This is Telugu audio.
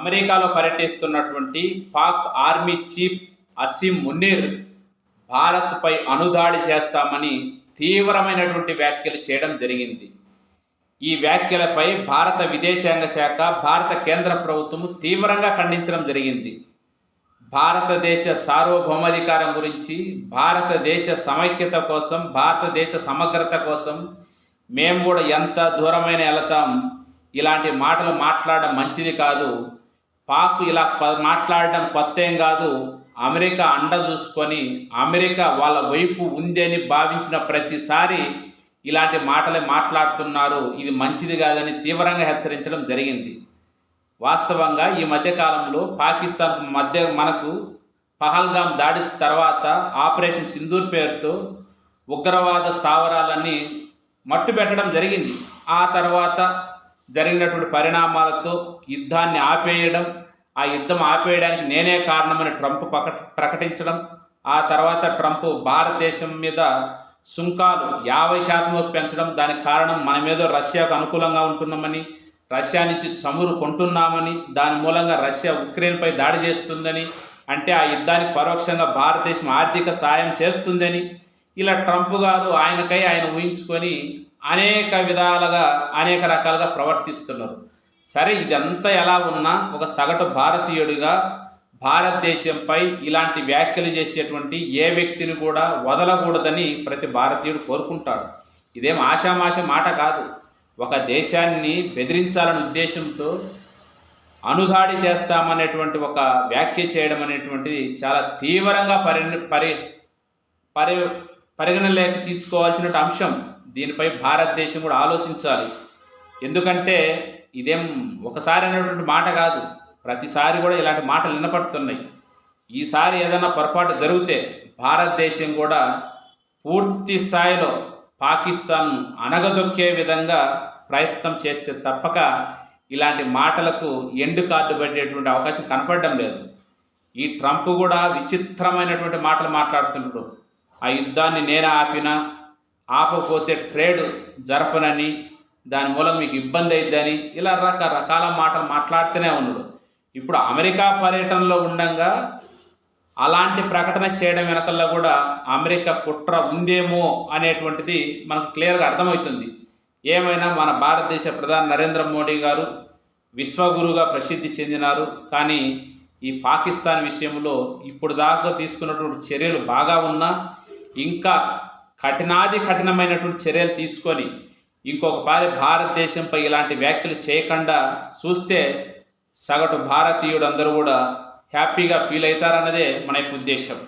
అమెరికాలో పర్యటిస్తున్నటువంటి పాక్ ఆర్మీ చీఫ్ అసీం మున్నీర్ భారత్పై అనుదాడి చేస్తామని తీవ్రమైనటువంటి వ్యాఖ్యలు చేయడం జరిగింది. ఈ వ్యాఖ్యలపై భారత విదేశాంగ శాఖ భారత కేంద్ర ప్రభుత్వము తీవ్రంగా ఖండించడం జరిగింది. భారతదేశ సార్వభౌమాధికారం గురించి భారతదేశ సమైక్యత కోసం భారతదేశ సమగ్రత కోసం మేము కూడా ఎంత దూరమైన వెళతాం ఇలాంటి మాటలు మాట్లాడడం మంచిది కాదు పాక్ ఇలా మాట్లాడడం కొత్త ఏం కాదు. అమెరికా అండ చూసుకొని అమెరికా వాళ్ళ వైపు ఉంది అని భావించిన ప్రతిసారి ఇలాంటి మాటలే మాట్లాడుతున్నారు. ఇది మంచిది కాదని తీవ్రంగా హెచ్చరించడం జరిగింది. వాస్తవంగా ఈ మధ్యకాలంలో పాకిస్తాన్ మధ్య మనకు పహల్గామ్ దాడి తర్వాత ఆపరేషన్ సింధూర్ పేరుతో ఉగ్రవాద స్థావరాలన్నీ మట్టు పెట్టడం జరిగింది. ఆ తర్వాత జరిగినటువంటి పరిణామాలతో యుద్ధాన్ని ఆపేయడం ఆ యుద్ధం ఆపేయడానికి నేనే కారణమని ట్రంప్ ప్రకటించడం ఆ తర్వాత ట్రంప్ భారతదేశం మీద సుంకాలు యాభై శాతం వరకు పెంచడం దానికి కారణం మన మీద రష్యాకు అనుకూలంగా ఉంటున్నామని రష్యా నుంచి చమురు కొంటున్నామని దాని మూలంగా రష్యా ఉక్రెయిన్పై దాడి చేస్తుందని అంటే ఆ యుద్ధానికి పరోక్షంగా భారతదేశం ఆర్థిక సాయం చేస్తుందని ఇలా ట్రంప్ గారు ఆయనకై ఆయన ఊహించుకొని అనేక విధాలుగా అనేక రకాలుగా ప్రవర్తిస్తున్నారు. సరే ఇదంతా ఎలా ఉన్నా ఒక సగటు భారతీయుడిగా భారతదేశంపై ఇలాంటి వ్యాఖ్యలు చేసేటువంటి ఏ వ్యక్తిని కూడా వదలకూడదని ప్రతి భారతీయుడు కోరుకుంటాడు. ఇదేం ఆషామాష మాట కాదు. ఒక దేశాన్ని బెదిరించాలనే ఉద్దేశంతో అనుదాడి చేస్తామనేటువంటి ఒక వ్యాఖ్య చేయడం అనేటువంటిది చాలా తీవ్రంగా పరి పరి పరి పరిగణలోకి తీసుకోవాల్సిన అంశం. దీనిపై భారతదేశం కూడా ఆలోచించాలి. ఎందుకంటే ఇదేం ఒకసారి అనేటువంటి మాట కాదు. ప్రతిసారి కూడా ఇలాంటి మాటలు వినపడుతున్నాయి. ఈసారి ఏదైనా పొరపాటు జరిగితే భారతదేశం కూడా పూర్తి స్థాయిలో పాకిస్తాన్ అనగదొక్కే విధంగా ప్రయత్నం చేస్తే తప్పక ఇలాంటి మాటలకు ఎండు కార్డు పెట్టేటువంటి అవకాశం కనపడడం లేదు. ఈ ట్రంప్ కూడా విచిత్రమైనటువంటి మాటలు మాట్లాడుతున్నాడు. ఆ యుద్ధాన్ని నేనే ఆపినా ఆపకపోతే ట్రేడ్ జరపనని దాని మూలం మీకు ఇబ్బంది అయిద్దని ఇలా రకరకాల మాటలు మాట్లాడుతూనే ఉన్నాడు. ఇప్పుడు అమెరికా పర్యటనలో ఉండంగా అలాంటి ప్రకటన చేయడం వెనకల్లా కూడా అమెరికా కుట్ర ఉందేమో అనేటువంటిది మనకు క్లియర్గా అర్థమవుతుంది. ఏమైనా మన భారతదేశ ప్రధాని నరేంద్ర మోడీ గారు విశ్వగురుగా ప్రసిద్ధి చెందినారు. కానీ ఈ పాకిస్తాన్ విషయంలో ఇప్పుడు దాకా తీసుకున్నటువంటి చర్యలు బాగా ఉన్నా ఇంకా కఠినాది కఠినమైనటువంటి చర్యలు తీసుకొని ఇంకొక పారి భారతదేశంపై ఇలాంటి వ్యాఖ్యలు చేయకుండా చూస్తే సగటు భారతీయుడు అందరూ కూడా హ్యాపీగా ఫీల్ అవుతారన్నదే మన యొక్క ఉద్దేశం.